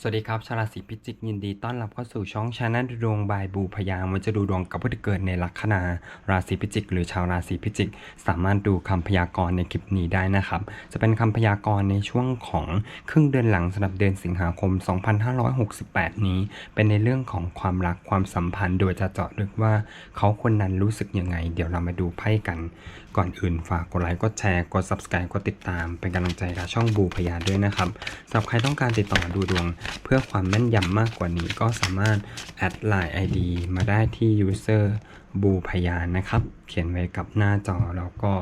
สวัสดีครับ ชาวราศีพิจิกยินดีต้อนรับเข้าสู่ช่องชาแนลดวงบายบูพยามวันจะดูดวงกับผู้ที่เกิดในลัคนาราศีพิจิก หรือชาวราศีพิจิก สามารถดูคำพยากรณ์ในคลิปนี้ได้นะครับ จะเป็นคำพยากรณ์ในช่วงของครึ่งเดือนหลังสำหรับเดือนสิงหาคม 2568 นี้ เป็นในเรื่องของความรักความสัมพันธ์ โดยจะเจาะลึกว่าเขาคนนั้นรู้สึกยังไง เดี๋ยวเรามาดูไพ่กัน ก่อนอื่นฝากกดไลค์ กดแชร์ กด subscribe กดติดตาม เป็นกำลังใจกับช่องบูพยาด้วยนะครับสำหรับใครต้องการติดต่อดูดวง เพื่อความแม่นยำมากกว่านี้ก็สามารถแอดไลน์ ID มาได้ที่ user บูพยานนะครับ เขียนไว้กับหน้าจอแล้วก็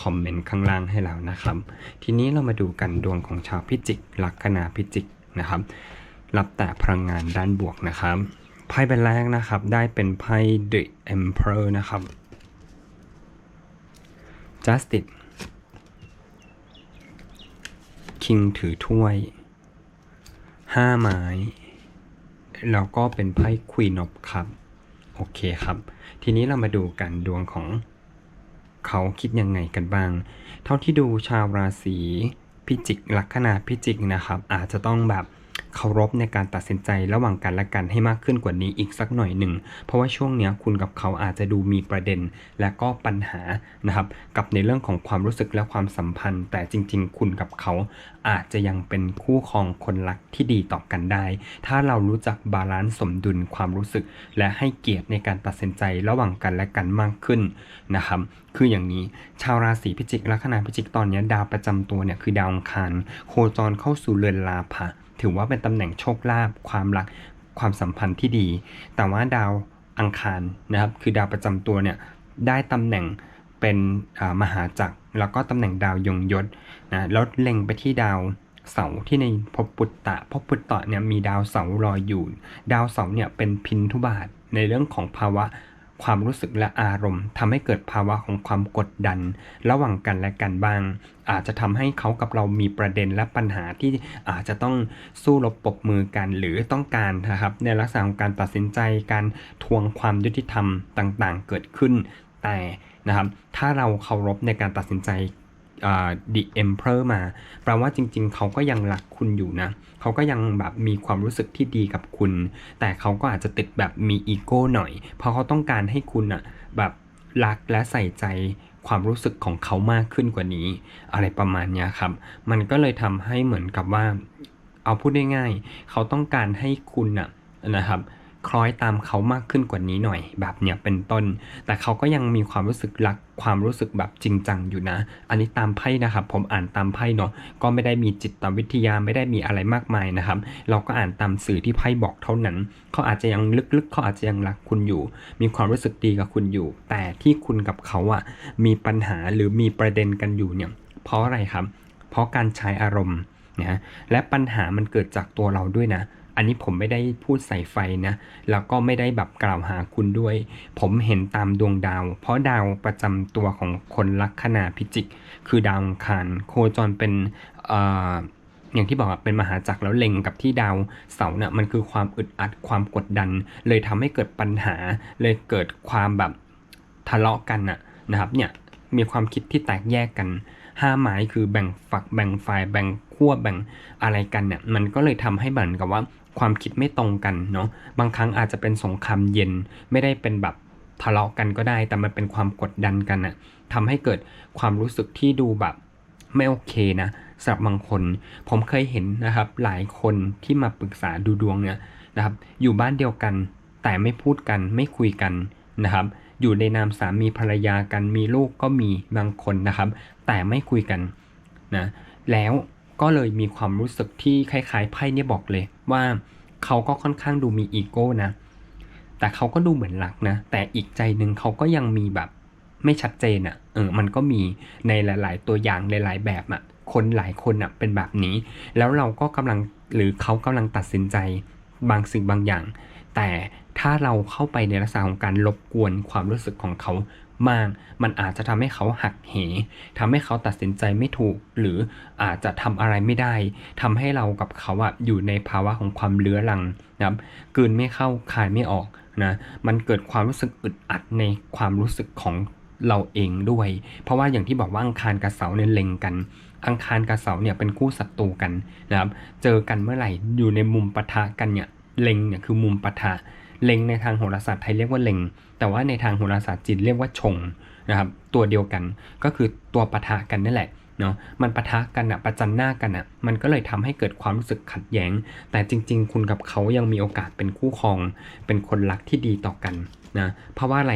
คอมเมนต์ข้างล่างให้เรานะครับ ทีนี้เรามาดูกันดวงของชาวพิจิกลัคนาพิจิกนะครับ รับแต่พลังงานด้านบวกนะครับไพ่ใบแรกนะครับ ได้เป็นไพ่ The Emperor นะครับ Justice King ถือถ้วย ห้าไม้ แล้วก็เป็นไพ่ Queen of ครับ โอเคครับ ทีนี้เรามาดูกันดวงของเขาคิดยังไงกันบ้าง เท่าที่ดูชาวราศีพิจิกลัคนาพิจิกนะครับ อาจจะต้องแบบ เคารพในการตัดสินใจระหว่างกันและกันให้มากขึ้นกว่านี้อีกสักหน่อยหนึ่ง เพราะว่าช่วงเนี้ยคุณกับเขาอาจจะดูมีประเด็น และก็ปัญหานะครับกับในเรื่องของความรู้สึกและความสัมพันธ์ แต่จริง ๆ คุณกับเขาอาจจะยังเป็นคู่ครองคนรักที่ดีต่อกันได้ ถ้าเรารู้จักบาลานซ์สมดุลความรู้สึก และให้เกียรติในการตัดสินใจระหว่างกันและกันมากขึ้นนะครับคืออย่างนี้ชาวราศีพิจิกลัคนาพิจิกตอนนี้ดาวประจำตัวเนี่ยคือดาวอังคาร โคจรเข้าสู่เรือนลาภะ ถือว่าเป็นตำแหน่งโชคลาภความรักความสัมพันธ์ที่ดี แต่ว่าดาวอังคารนะครับ คือดาวประจำตัวเนี่ยได้ตำแหน่งเป็นมหาจักร แล้วก็ตำแหน่งดาวยงยศนะแล้วเล็งไปที่ดาวเสาที่ในภพปุตตะภพปุตตะเนี่ยมีดาวเสาร์รอยู่ ดาวเสาเนี่ยเป็นพินทุบาทในเรื่องของภาวะ ความรู้สึกและอารมณ์ทำให้เกิดภาวะของความกดดัน ระหว่างกันและกันบ้าง อาจจะทำให้เขากับเรามีประเด็นและปัญหาที่อาจจะต้องสู้รบปบมือกันหรือต้องการนะครับ ในลักษณะของการตัดสินใจการทวงความยุติธรรมต่างๆ เกิดขึ้นแต่นะครับถ้าเราเคารพในการตัดสินใจ The Emperor มาแปลว่าจริง ๆ เขาก็ยังรักคุณอยู่นะ เขาก็ยังแบบมีความรู้สึกที่ดีกับคุณ แต่เขาก็อาจจะติดแบบมีอีโก้หน่อย เพราะเขาต้องการให้คุณอะแบบรักและใส่ใจความรู้สึกของเขามากขึ้นกว่านี้ อะไรประมาณนี้ครับ มันก็เลยทำให้เหมือนกับว่า เอาพูดง่ายๆเขาต้องการให้คุณอะนะครับ คล้อยตามเขามากขึ้นกว่านี้หน่อยแบบเนี้ยเป็นต้น แต่เขาก็ยังมีความรู้สึกรักความรู้สึกแบบจริงจังอยู่นะ อันนี้ตามไพ่นะครับผมอ่านตามไพ่เนาะก็ไม่ได้มีจิตวิทยาไม่ได้มีอะไรมากมายนะครับ เราก็อ่านตามสื่อที่ไพ่บอกเท่านั้น เขาอาจจะยังลึกๆ เขาอาจจะยังรักคุณอยู่ มีความรู้สึกดีกับคุณอยู่ แต่ที่คุณกับเขาอะมีปัญหาหรือมีประเด็นกันอยู่เนี่ย เพราะอะไรครับ เพราะการใช้อารมณ์นะและปัญหามันเกิดจากตัวเราด้วยนะ อันนี้ผมไม่ได้พูดใส่ไฟนะ แล้วก็ไม่ได้แบบกล่าวหาคุณด้วย ผมเห็นตามดวงดาว เพราะดาวประจำตัวของคนลัคนาพิจิก คือดาวอังคารโคจรเป็นเอ่ออย่างที่บอกเป็นมหาจักรแล้วเล็งกับที่ดาวเสาร์เนี่ยมันคือความอึดอัดความกดดัน เลยทำให้เกิดปัญหา เลยเกิดความแบบทะเลาะกันอะนะครับเนี่ยมีความคิดที่แตกแยกกันห้าไม้คือแบ่งฝักแบ่งฝ่ายแบ่งขั้วแบ่งอะไรกันเนี่ยมันก็เลยทำให้เหมือนกับว่า ความคิดไม่ตรงกันเนาะบางครั้งอาจจะเป็นสงครามเย็นไม่ได้เป็นแบบทะเลาะกันก็ได้ แต่มันเป็นความกดดันกันอะทำให้เกิดความรู้สึกที่ดูแบบไม่โอเคนะสำหรับบางคน ผมเคยเห็นนะครับหลายคนที่มาปรึกษาดูดวงเนี่ยนะครับอยู่บ้านเดียวกัน แต่ไม่พูดกันไม่คุยกันนะครับอยู่ในนามสามีภรรยากันมีลูกก็มีบางคนนะครับ แต่ไม่คุยกันนะแล้ว ก็เลยมีความรู้สึกที่คล้ายๆไพ่เนี่ยบอกเลยว่าเขาก็ค่อนข้างดูมีอีโก้นะ แต่เขาก็ดูเหมือนรักนะ แต่อีกใจหนึ่งเขาก็ยังมีแบบไม่ชัดเจนอะ่ะ เออ มันก็มีในหลาย ๆ ตัวอย่างหลาย ๆ แบบอะ่ะ คนหลายคนอะเป็นแบบนี้ แล้วเราก็กำลังหรือเขากำลังตัดสินใจบางสิ่งบางอย่าง แต่ถ้าเราเข้าไปในลักษณะของการรบกวนความรู้สึกของเขา มาก มันอาจจะทำให้เขาหักเหทำให้เขาตัดสินใจไม่ถูก หรืออาจจะทำอะไรไม่ได้ทำให้เรากับเขาอะอยู่ในภาวะของความเลื้อรังนะครับกืนไม่เข้าคายไม่ออกนะมันเกิดความรู้สึกอึดอัดในความรู้สึกของเราเองด้วย เพราะว่าอย่างที่บอกว่าอังคารกับเสาเนี่ยเล็งกัน อังคารกับเสาร์เนี่ยเป็นคู่ศัตรูกันนะครับ เจอกันเมื่อไหร่อยู่ในมุมปะทะกันเนี่ยเล็งเนี่ยคือมุมปะทะเล็งในทางโหราศาสตร์ไทยเรียกว่าเล็ง แต่ว่าในทางโหราศาสตร์จีนเรียกว่าชงนะครับตัวเดียวกันก็คือตัวปะทะกันนั่นแหละเนาะมันปะทะกันอะประจันหน้ากันอะมันก็เลยทำให้เกิดความรู้สึกขัดแย้ง แต่จริง ๆ คุณกับเขายังมีโอกาสเป็นคู่ครอง เป็นคนรักที่ดีต่อกันนะเพราะว่าอะไร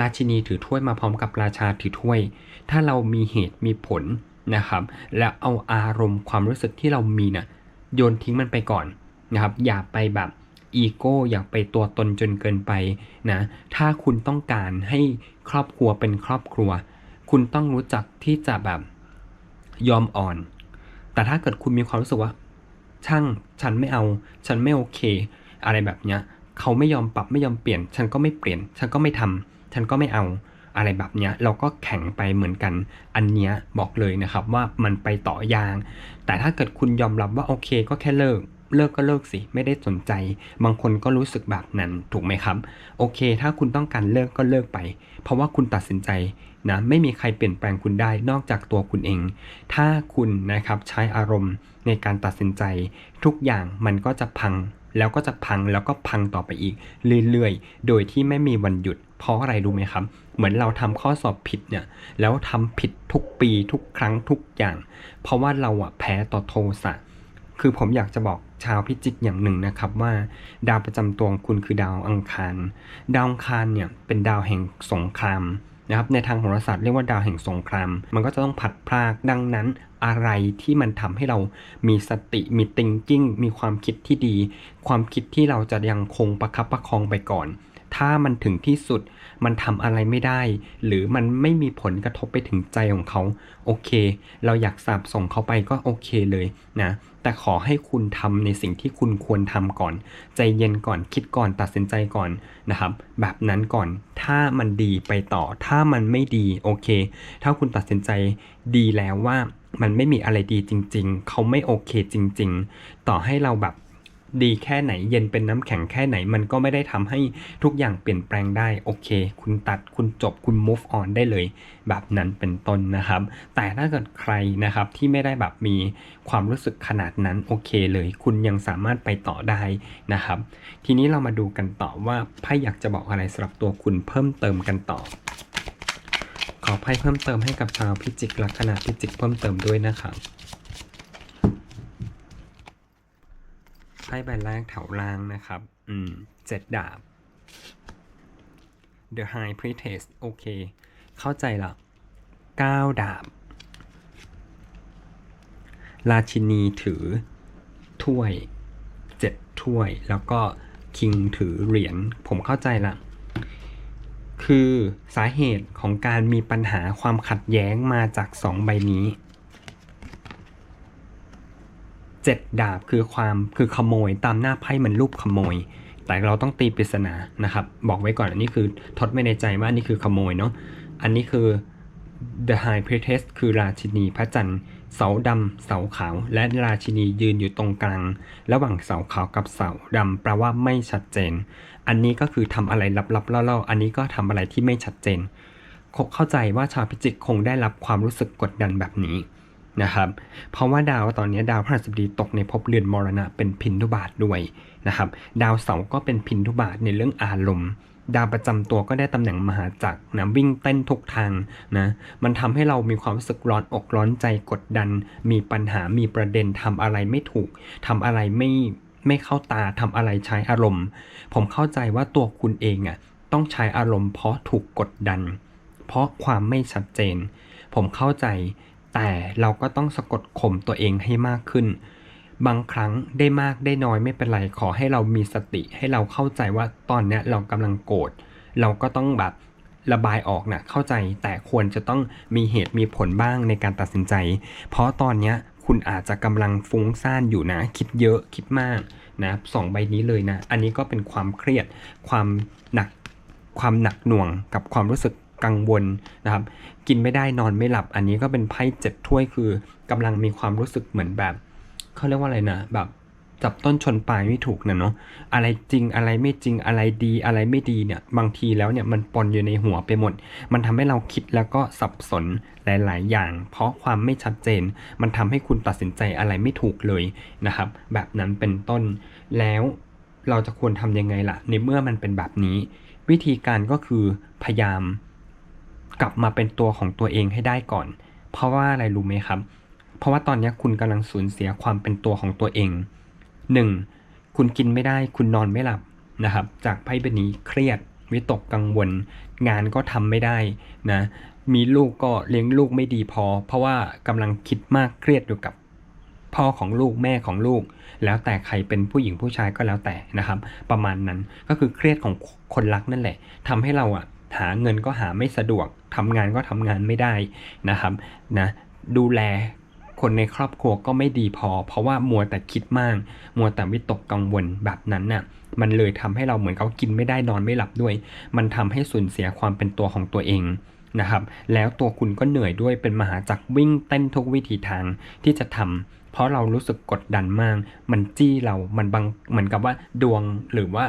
ราชินีถือถ้วยมาพร้อมกับราชาถือถ้วย ถ้าเรามีเหตุมีผลนะครับ แล้วเอาอารมณ์ความรู้สึกที่เรามีน่ะโยนทิ้งมันไปก่อนนะครับ อย่าไปแบบ อีโก้อย่าไปตัวตนจนเกินไปนะ ถ้าคุณต้องการให้ครอบครัวเป็นครอบครัว คุณต้องรู้จักที่จะแบบยอมอ่อน แต่ถ้าเกิดคุณมีความรู้สึกว่า ช่างฉันไม่เอา ฉันไม่โอเค อะไรแบบเนี้ยเขาไม่ยอมปรับไม่ยอมเปลี่ยน ฉันก็ไม่เปลี่ยน ฉันก็ไม่ทำฉันก็ไม่เอาอะไรแบบเนี้ยเราก็แข็งไปเหมือนกัน อันเนี้ยบอกเลยนะครับว่ามันไปต่อยาง แต่ถ้าเกิดคุณยอมรับว่าโอเคก็แค่เลิก เลิกก็เลิกสิ ไม่ได้สนใจ บางคนก็รู้สึกแบบนั้นถูกไหมครับ โอเค ถ้าคุณต้องการเลิกก็เลิกไป เพราะว่าคุณตัดสินใจนะไม่มีใครเปลี่ยนแปลงคุณได้นอกจากตัวคุณเอง ถ้าคุณนะครับใช้อารมณ์ในการตัดสินใจ ทุกอย่างมันก็จะพังแล้วก็จะพังแล้วก็พังต่อไปอีก เรื่อยๆ โดยที่ไม่มีวันหยุด เพราะอะไรรู้ไหมครับ เหมือนเราทำข้อสอบผิดเนี่ย แล้วทำผิดทุกปีทุกครั้งทุกอย่าง เพราะว่าเราอะแพ้ต่อโทสะ คือผมอยากจะบอก ชาวพิจิกอย่างหนึ่งนะครับว่าดาวประจำตัวของคุณคือดาวอังคาร ดาวอังคารเนี่ยเป็นดาวแห่งสงครามนะครับในทางโหราศาสตร์เรียกว่าดาวแห่งสงคราม มันก็จะต้องผัดพรากดังนั้นอะไรที่มันทำให้เรามีสติมีติงกิ้งมีความคิดที่ดี ความคิดที่เราจะยังคงประคับประคองไปก่อน ถ้ามันถึงที่สุด มันทำอะไรไม่ได้ หรือมันไม่มีผลกระทบไปถึงใจของเขา โอเค เราอยากสาบส่งเขาไปก็โอเคเลยนะ แต่ขอให้คุณทำในสิ่งที่คุณควรทำก่อน ใจเย็นก่อน คิดก่อน ตัดสินใจก่อนนะครับ แบบนั้นก่อน ถ้ามันดีไปต่อ ถ้ามันไม่ดี โอเค ถ้าคุณตัดสินใจดีแล้วว่ามันไม่มีอะไรดีจริง ๆ เขาไม่โอเคจริง ๆ ต่อให้เราแบบ ดีแค่ไหนเย็นเป็นน้ำแข็งแค่ไหน มันก็ไม่ได้ทำให้ทุกอย่างเปลี่ยนแปลงได้โอเค คุณตัดคุณจบคุณ move on ได้เลย แบบนั้นเป็นต้นนะครับ แต่ถ้าเกิดใครนะครับที่ไม่ได้แบบมีความรู้สึกขนาดนั้นโอเคเลย คุณยังสามารถไปต่อได้นะครับ ทีนี้เรามาดูกันต่อว่าไพ่อยากจะบอกอะไรสำหรับตัวคุณเพิ่มเติมกันต่อขอไพ่เพิ่มเติมให้กับชาวพิจิกลัคนาพิจิกเพิ่มเติมด้วยนะครับ ไพ่ใบแรกแถวล่างนะครับ อืมเจ็ดดาบ The High Priestess โอเค เข้าใจละเก้าดาบ ราชินีถือถ้วยเจ็ดถ้วย แล้วก็คิงถือเหรียญ ผมเข้าใจละคือสาเหตุของการมีปัญหาความขัดแย้งมาจากสองใบนี้ เจ็ดดาบคือความคือขโมย ตามหน้าไพ่มันรูปขโมย แต่เราต้องตีปริศนานะครับ บอกไว้ก่อนอันนี้คือทดไม่ในใจว่านนี้คือขโมยเนาะอันนี้คือ The High Priestess คือราชินีพระจันทร์เสาดำเสาขาว และราชินียืนอยู่ตรงกลาง ระหว่างเสาขาวกับเสาดำแปลว่าไม่ชัดเจน อันนี้ก็คือทำอะไรลับๆล่อๆอันนี้ก็ทำอะไรที่ไม่ชัดเจนเข้าใจว่าชาวพิจิกคงได้รับความรู้สึกกดดันแบบนี้ นะครับ เพราะว่าดาวตอนนี้ดาวพฤหัสบดีตกในภพเรือนมรณะเป็นพินทุบาทด้วยนะครับ ดาวเสาร์ก็เป็นพินทุบาทในเรื่องอารมณ์ดาวประจำตัวก็ได้ตำแหน่งมหาจักรนะวิ่งเต้นทุกทางนะมันทำให้เรามีความรู้สึกร้อนอกร้อนใจกดดัน มีปัญหามีประเด็นทำอะไรไม่ถูกทำอะไรไม่ไม่เข้าตาทำอะไรใช้อารมณ์ ผมเข้าใจว่าตัวคุณเองอะต้องใช้อารมณ์เพราะถูกกดดัน เพราะความไม่ชัดเจน ผมเข้าใจ แต่เราก็ต้องสะกดข่มตัวเองให้มากขึ้น บางครั้งได้มากได้น้อยไม่เป็นไรขอให้เรามีสติ ให้เราเข้าใจว่าตอนเนี้ยเรากำลังโกรธเราก็ต้องแบบระบายออกนะเข้าใจแต่ควรจะต้องมีเหตุมีผลบ้างในการตัดสินใจ เพราะตอนเนี้ยคุณอาจจะกำลังฟุ้งซ่านอยู่นะ คิดเยอะคิดมากนะสองใบนี้เลยนะ อันนี้ก็เป็นความเครียดความหนักความหนักหน่วงกับความรู้สึกกังวลนะครับ กินไม่ได้นอนไม่หลับ อันนี้ก็เป็นไพ่เจ็ดถ้วยคือกำลังมีความรู้สึกเหมือนแบบเขาเรียกว่าอะไรนะแบบจับต้นชนปลายไม่ถูกนะเนาะอะไรจริงอะไรไม่จริงอะไรดีอะไรไม่ดีเนี่ยบางทีแล้วเนี่ยมันปนอยู่ในหัวไปหมด มันทำให้เราคิดแล้วก็สับสนหลาย ๆ อย่าง เพราะความไม่ชัดเจน มันทำให้คุณตัดสินใจอะไรไม่ถูกเลยนะครับ แบบนั้นเป็นต้นแล้วเราจะควรทำยังไงล่ะ ในเมื่อมันเป็นแบบนี้ วิธีการก็คือพยายาม กลับมาเป็นตัวของตัวเองให้ได้ก่อน เพราะว่าอะไรรู้ไหมครับ เพราะว่าตอนนี้คุณกำลังสูญเสียความเป็นตัวของตัวเอง 1. คุณกินไม่ได้คุณนอนไม่หลับนะครับ จากไพ่ใบนี้เครียดวิตกกังวล งานก็ทำไม่ได้นะมีลูกก็เลี้ยงลูกไม่ดีพอ เพราะว่ากำลังคิดมากเครียดอยู่กับพ่อของลูกแม่ของลูก แล้วแต่ใครเป็นผู้หญิงผู้ชายก็แล้วแต่นะครับ ประมาณนั้นก็คือเครียดของคนรักนั่นแหละทำให้เราอะ หาเงินก็หาไม่สะดวกทำงานก็ทำงานไม่ได้นะครับนะดูแลคนในครอบครัวก็ไม่ดีพอ เพราะว่ามัวแต่คิดมาก มัวแต่วิตกกังวลแบบนั้นน่ะมันเลยทำให้เราเหมือนเขากินไม่ได้นอนไม่หลับด้วย มันทำให้สูญเสียความเป็นตัวของตัวเองนะครับ แล้วตัวคุณก็เหนื่อยด้วยเป็นมหาจักรวิ่งเต้นทุกวิถีทางที่จะทำเพราะเรารู้สึกกดดันมาก มันจี้เรา มันบังเหมือนกับว่าดวงหรือว่า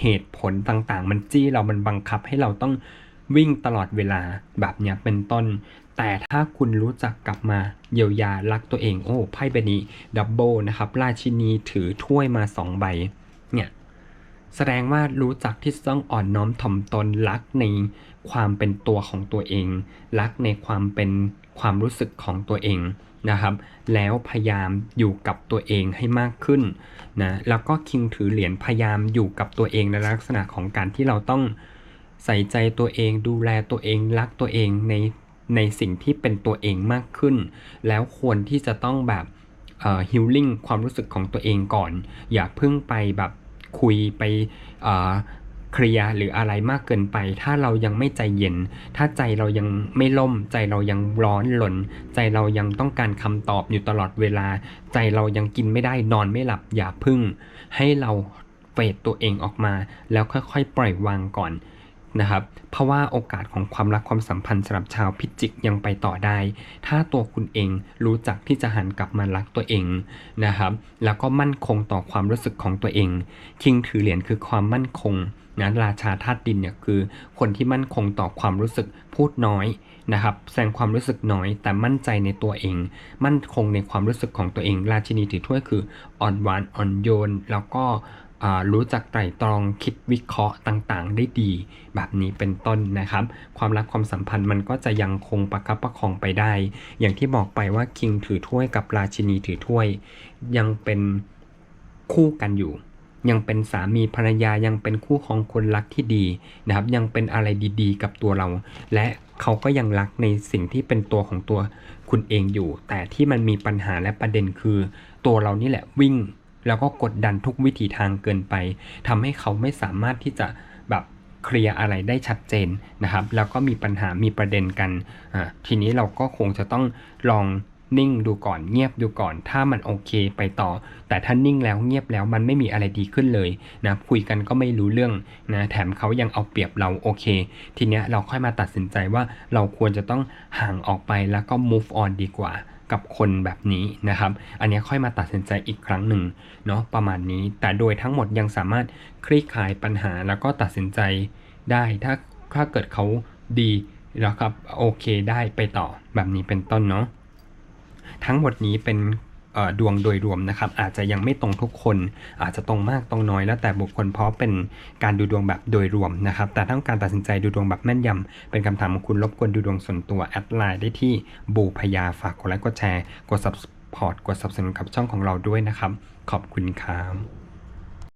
เหตุผลต่างๆ มันจี้เรามันบังคับให้เราต้องวิ่งตลอดเวลาแบบเนี้ยเป็นต้น แต่ถ้าคุณรู้จักกลับมาเยียวยารักตัวเองโอ้ไพ่ใบนี้ดับเบิลนะครับราชินีถือถ้วยมาสองใบเนี่ยแสดงว่ารู้จักที่จะต้องอ่อนน้อมถ่อมตนรักในความเป็นตัวของตัวเอง รักในความเป็นความรู้สึกของตัวเอง นะครับ แล้วพยายามอยู่กับตัวเองให้มากขึ้นนะแล้วก็คิงถือเหรียญพยายามอยู่กับตัวเองในลักษณะของการที่เราต้องใส่ใจตัวเองดูแลตัวเองรักตัวเองในในสิ่งที่เป็นตัวเองมากขึ้น แล้วควรที่จะต้องแบบฮิลลิ่งความรู้สึกของตัวเองก่อน อย่าเพิ่งไปแบบคุยไป เคลียร์หรืออะไรมากเกินไป ถ้าเรายังไม่ใจเย็น ถ้าใจเรายังไม่ล่ม ใจเรายังร้อนหลน ใจเรายังต้องการคำตอบอยู่ตลอดเวลา ใจเรายังกินไม่ได้นอนไม่หลับอย่าพึ่ง ให้เราเฟดตัวเองออกมา แล้วค่อยๆ ปล่อยวางก่อน นะครับ เพราะว่าโอกาสของความรักความสัมพันธ์สำหรับชาวพิจิกยังไปต่อได้ ถ้าตัวคุณเองรู้จักที่จะหันกลับมารักตัวเองนะครับ แล้วก็มั่นคงต่อความรู้สึกของตัวเอง คิงถือเหรียญคือความมั่นคงนะราชาธาตุดินเนี่ยคือคนที่มั่นคงต่อความรู้สึกพูดน้อยนะครับแสดงความรู้สึกน้อยแต่มั่นใจในตัวเอง มั่นคงในความรู้สึกของตัวเอง ราชินีถือถ้วยคืออ่อนหวานอ่อนโยน แล้วก็ รู้จักไตร่ตรองคิดวิเคราะห์ต่างๆ ได้ดี แบบนี้เป็นต้นนะครับ ความรักความสัมพันธ์มันก็จะยังคงประคับประคองไปได้ อย่างที่บอกไปว่าคิงถือถ้วยกับราชินีถือถ้วย ยังเป็นคู่กันอยู่ ยังเป็นสามีภรรยายังเป็นคู่ของคนรักที่ดีนะครับ ยังเป็นอะไรดีๆ กับตัวเรา และเขาก็ยังรักในสิ่งที่เป็นตัวของตัวคุณเองอยู่ แต่ที่มันมีปัญหาและประเด็นคือ ตัวเรานี่แหละวิ่ง แล้วก็กดดันทุกวิถีทางเกินไปทำให้เขาไม่สามารถที่จะแบบเคลียร์อะไรได้ชัดเจนนะครับ แล้วก็มีปัญหามีประเด็นกันอ่าทีนี้เราก็คงจะต้องลองนิ่งดูก่อนเงียบดูก่อน ถ้ามันโอเคไปต่อ แต่ถ้านิ่งแล้วเงียบแล้วมันไม่มีอะไรดีขึ้นเลยนะคุยกันก็ไม่รู้เรื่องนะแถมเขายังเอาเปรียบเราโอเค ทีเนี้ยเราค่อยมาตัดสินใจว่าเราควรจะต้องห่างออกไปแล้วก็ move on ดีกว่า กับคนแบบนี้นะครับ อันนี้ค่อยมาตัดสินใจอีกครั้งหนึ่งเนาะประมาณนี้ แต่โดยทั้งหมดยังสามารถคลี่คลายปัญหาแล้วก็ตัดสินใจได้ถ้าถ้าเกิดเขาดีแล้วครับโอเคได้ไปต่อแบบนี้เป็นต้นเนาะทั้งหมดนี้เป็น ดวงโดยรวมนะครับอาจจะยังไม่ตรงทุกคน อาจจะตรงมากตรงน้อยแล้วแต่บุคคลเพราะเป็นการดูดวงแบบโดยรวมนะครับแต่ถ้าต้องการตัดสินใจดูดวงแบบแม่นยำเป็นคำถามของคุณรบกวนดูดวงส่วนตัวแอดไลน์ได้ที่บูพยาฝากกดไลค์กดแชร์กดซับพอร์ตกดสับสนุนกับช่องของเราด้วยนะครับ ขอบคุณครับ